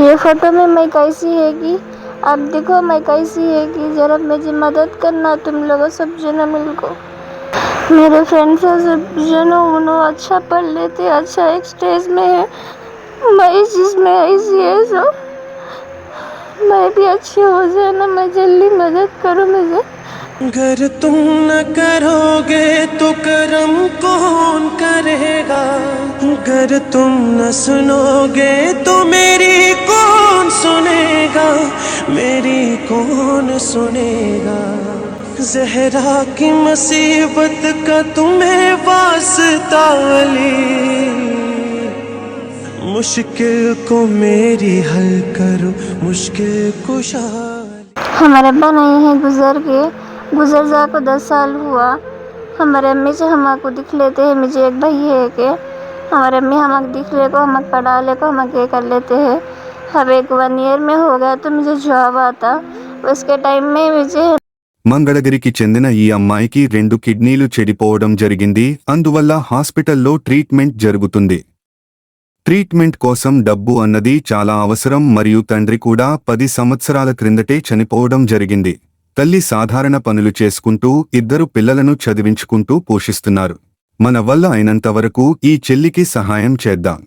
ये फ़ोटो में मैं कैसी है कि आप देखो मैं कैसी है कि जरा मुझे मदद करना तुम लोगों सब जन मिलको। मेरे फ्रेंड्स सब जनों उन्हों अच्छा पढ़ लेते अच्छा एक स्टेज में है। मैं इस चीज़ में ऐसी है सो मैं भी अच्छी हो जाए ना, मैं जल्दी मदद करो मुझे। अगर तुम न करोगे तो करम कौन करेगा? अगर तुम न सुनोगे तो मेरी मेरी कौन सुनेगा? जहरा की मुसीबत का तुम्हें वास्ता अली मुश्किल को मेरी हल करो, मुश्किल कुशा हमारे अब्बा नहीं है गुजर गए गुजर जा को दस साल हुआ। हमारे अम्मी से हम हमको दिख लेते हैं, मुझे एक भाई है के। हमारे अम्मी हमक दिख ले को हमक पढ़ा ले को हमक ये कर लेते हैं। अब एक वन ईयर में हो गया तो मुझे जॉब आता उसके टाइम में मुझे మంగళగిరికి చెందిన ఈ అమ్మాయికి రెండు కిడ్నీలు చెడిపోవడం జరిగింది అందువల్ల హాస్పిటల్లో ట్రీట్మెంట్ జరుగుతుంది ట్రీట్మెంట్ కోసం డబ్బు అన్నది చాలా అవసరం మరియు తండ్రి కూడా పది సంవత్సరాల క్రిందటే చనిపోవడం జరిగింది తల్లి సాధారణ పనులు చేసుకుంటూ ఇద్దరు పిల్లలను చదివించుకుంటూ పోషిస్తున్నారు మన వల్ల అయినంతవరకు ఈ చెల్లికి సహాయం చేద్దాం